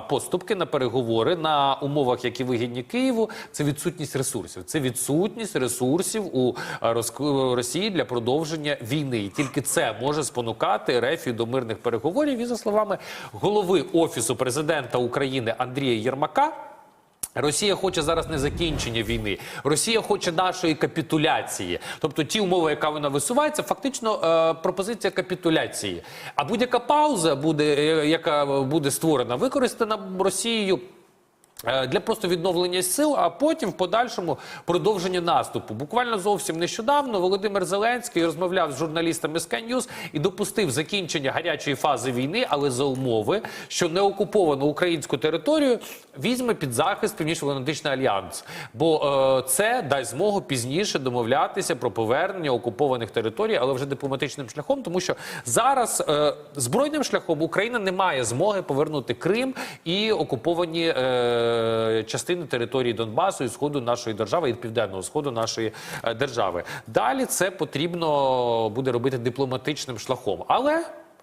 поступки на переговори на умовах, які вигідні Києву, це відсутність ресурсів. Це відсутність ресурсів у е, Роск- Росії для продовження війни. І тільки це може спонукати Рефію до мирних переговорів. І за словами голови офісу президента України Андрія Єрмака. Росія хоче зараз не закінчення війни. Росія хоче нашої капітуляції. Тобто ті умови, яка вона висувається, фактично е, пропозиція капітуляції. А будь-яка пауза буде, е, яка буде створена, використана Росією. Е, Для просто відновлення сил, а потім в подальшому продовження наступу. Буквально зовсім нещодавно Володимир Зеленський розмовляв з журналістами News і допустив закінчення гарячої фази війни, але за умови, що неокуповану українську територію візьме під захист Північно-Атлантичний альянс. Бо е, це дасть змогу пізніше домовлятися про повернення окупованих територій, але вже дипломатичним шляхом, тому що зараз е, збройним шляхом Україна не має змоги повернути Крим і окуповані е, частини території Донбасу і сходу нашої держави і південного сходу нашої е, держави. Далі це потрібно буде робити дипломатичним шляхом, але